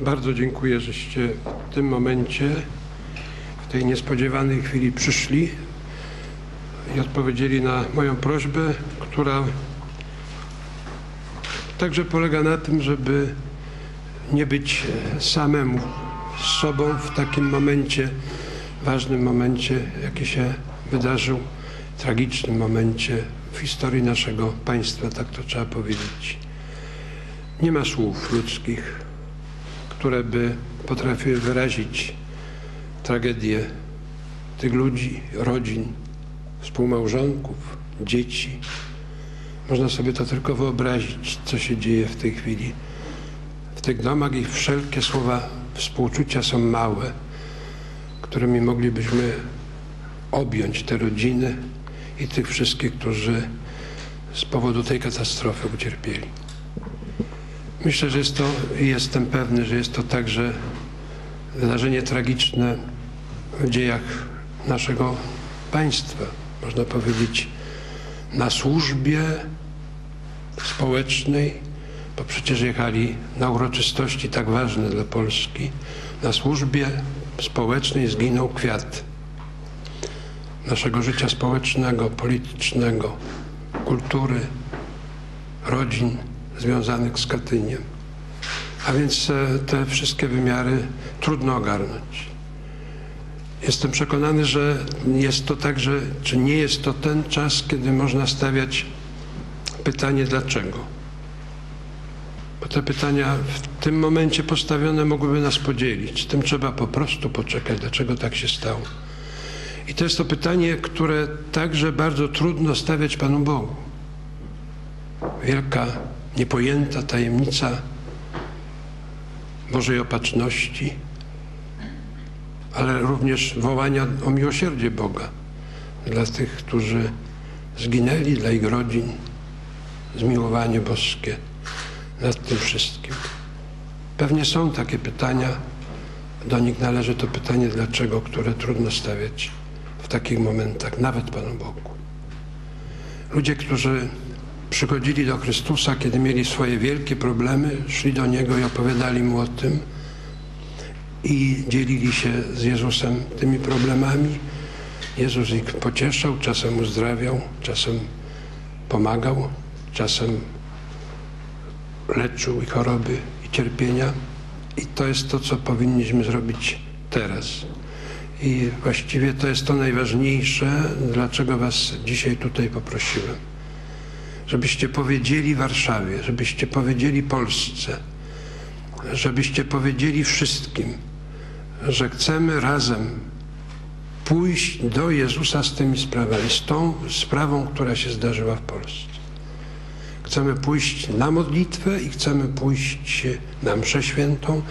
Bardzo dziękuję, żeście w tym momencie, w tej niespodziewanej chwili przyszli i odpowiedzieli na moją prośbę, która także polega na tym, żeby nie być samemu z sobą w takim momencie, ważnym momencie, jaki się wydarzył, tragicznym momencie w historii naszego państwa, tak to trzeba powiedzieć. Nie ma słów ludzkich, które by potrafiły wyrazić tragedię tych ludzi, rodzin, współmałżonków, dzieci. Można sobie to tylko wyobrazić, co się dzieje w tej chwili. W tych domach i wszelkie słowa współczucia są małe, którymi moglibyśmy objąć te rodziny i tych wszystkich, którzy z powodu tej katastrofy ucierpieli. Myślę, że jest to jestem pewny, że jest to także wydarzenie tragiczne w dziejach naszego państwa. Można powiedzieć na służbie społecznej, bo przecież jechali na uroczystości tak ważne dla Polski. Na służbie społecznej zginął kwiat naszego życia społecznego, politycznego, kultury, rodzin związanych z Katyniem. A więc e, te wszystkie wymiary trudno ogarnąć. Jestem przekonany, że jest to także, czy nie jest to ten czas, kiedy można stawiać pytanie dlaczego. Bo te pytania w tym momencie postawione mogłyby nas podzielić. Tym trzeba po prostu poczekać, dlaczego tak się stało. I to jest to pytanie, które także bardzo trudno stawiać Panu Bogu. Wielka, niepojęta tajemnica Bożej opatrzności, ale również wołania o miłosierdzie Boga dla tych, którzy zginęli, dla ich rodzin, zmiłowanie boskie nad tym wszystkim. Pewnie są takie pytania, do nich należy to pytanie dlaczego, które trudno stawiać w takich momentach, nawet Panu Bogu. Ludzie, którzy przychodzili do Chrystusa, kiedy mieli swoje wielkie problemy, szli do Niego i opowiadali Mu o tym i dzielili się z Jezusem tymi problemami. Jezus ich pocieszał, czasem uzdrawiał, czasem pomagał, czasem leczył ich choroby i cierpienia. I to jest to, co powinniśmy zrobić teraz. I właściwie to jest to najważniejsze, dlaczego Was dzisiaj tutaj poprosiłem. Żebyście powiedzieli Warszawie, żebyście powiedzieli Polsce, żebyście powiedzieli wszystkim, że chcemy razem pójść do Jezusa z tymi sprawami, z tą sprawą, która się zdarzyła w Polsce. Chcemy pójść na modlitwę i chcemy pójść na mszę świętą,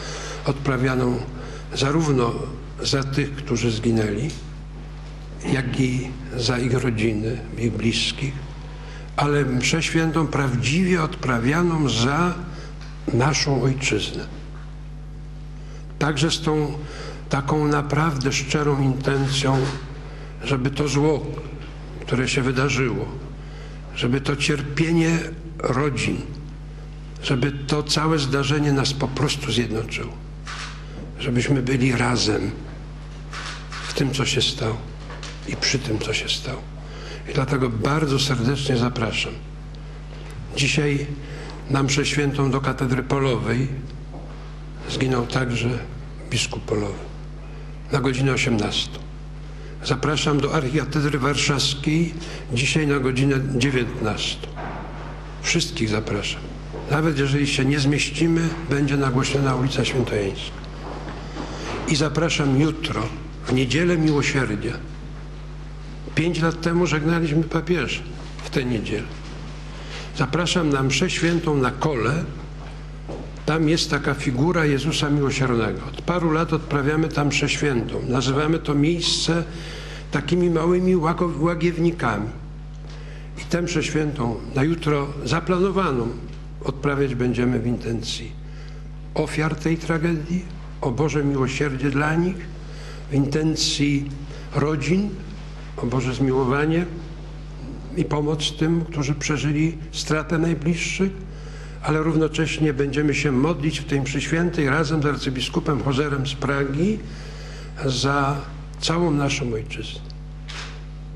odprawianą zarówno za tych, którzy zginęli, jak i za ich rodziny, ich bliskich, ale mszę świętą prawdziwie odprawianą za naszą ojczyznę. Także z tą taką naprawdę szczerą intencją, żeby to zło, które się wydarzyło, żeby to cierpienie rodzin, żeby to całe zdarzenie nas po prostu zjednoczyło. Żebyśmy byli razem w tym, co się stało i przy tym, co się stało. I dlatego bardzo serdecznie zapraszam. Dzisiaj na mszę świętą do katedry polowej zginął także biskup polowy na godzinę 18. Zapraszam do archiatedry warszawskiej dzisiaj na godzinę 19. Wszystkich zapraszam. Nawet jeżeli się nie zmieścimy, będzie nagłośniona ulica Świętojańska. I zapraszam jutro, w niedzielę miłosierdzia. Pięć lat temu żegnaliśmy papieża w tę niedzielę. Zapraszam na mszę świętą na kole. Tam jest taka figura Jezusa Miłosiernego. Od paru lat odprawiamy tam mszę świętą. Nazywamy to miejsce takimi małymi łagiewnikami. I tę mszę świętą na jutro zaplanowaną odprawiać będziemy w intencji ofiar tej tragedii, o Boże miłosierdzie dla nich, w intencji rodzin, o Boże zmiłowanie i pomoc tym, którzy przeżyli stratę najbliższych, ale równocześnie będziemy się modlić w tej mszy świętej razem z arcybiskupem Hozerem z Pragi za całą naszą ojczyznę.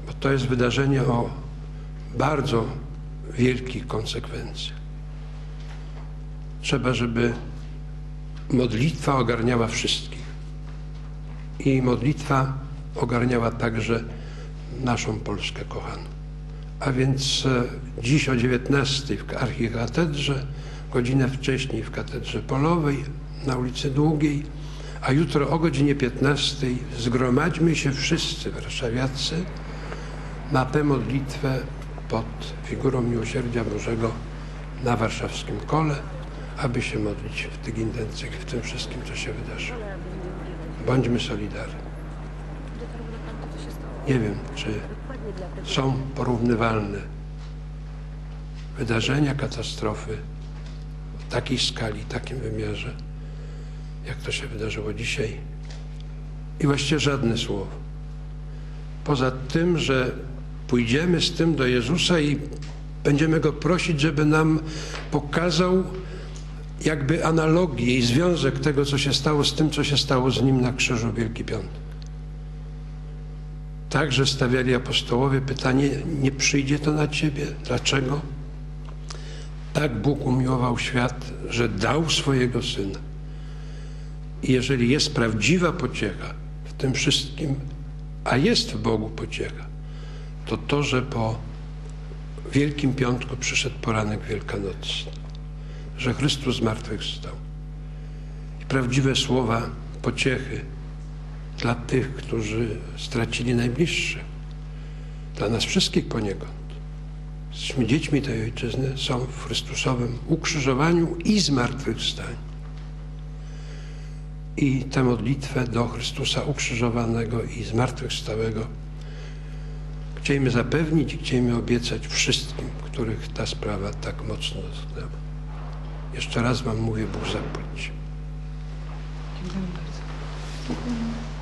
Bo to jest wydarzenie o bardzo wielkich konsekwencjach. Trzeba, żeby modlitwa ogarniała wszystkich. I modlitwa ogarniała także naszą Polskę kochaną. A więc e, dziś o 19 w archikatedrze, godzinę wcześniej w katedrze polowej na ulicy Długiej, a jutro o godzinie 15 zgromadźmy się wszyscy warszawiacy na tę modlitwę pod figurą Miłosierdzia Bożego na warszawskim kole, aby się modlić w tych intencjach, w tym wszystkim, co się wydarzy. Bądźmy solidarni. Nie wiem, czy są porównywalne wydarzenia, katastrofy w takiej skali, takim wymiarze, jak to się wydarzyło dzisiaj. I właściwie żadne słowo. Poza tym, że pójdziemy z tym do Jezusa i będziemy Go prosić, żeby nam pokazał jakby analogię i związek tego, co się stało z tym, co się stało z Nim na krzyżu Wielki Piątek. Także stawiali apostołowie pytanie, nie przyjdzie to na Ciebie? Dlaczego? Tak Bóg umiłował świat, że dał swojego Syna. I jeżeli jest prawdziwa pociecha w tym wszystkim, a jest w Bogu pociecha, to to, że po Wielkim Piątku przyszedł poranek Wielkanocny, że Chrystus zmartwychwstał. I prawdziwe słowa pociechy dla tych, którzy stracili najbliższych, dla nas wszystkich poniekąd. Jesteśmy dziećmi tej ojczyzny, są w Chrystusowym ukrzyżowaniu i zmartwychwstaniu. I tę modlitwę do Chrystusa ukrzyżowanego i zmartwychwstałego chcieliśmy zapewnić i chcieliśmy obiecać wszystkim, których ta sprawa tak mocno dotknęła. Jeszcze raz Wam mówię, Bóg zapłać. Dziękuję bardzo.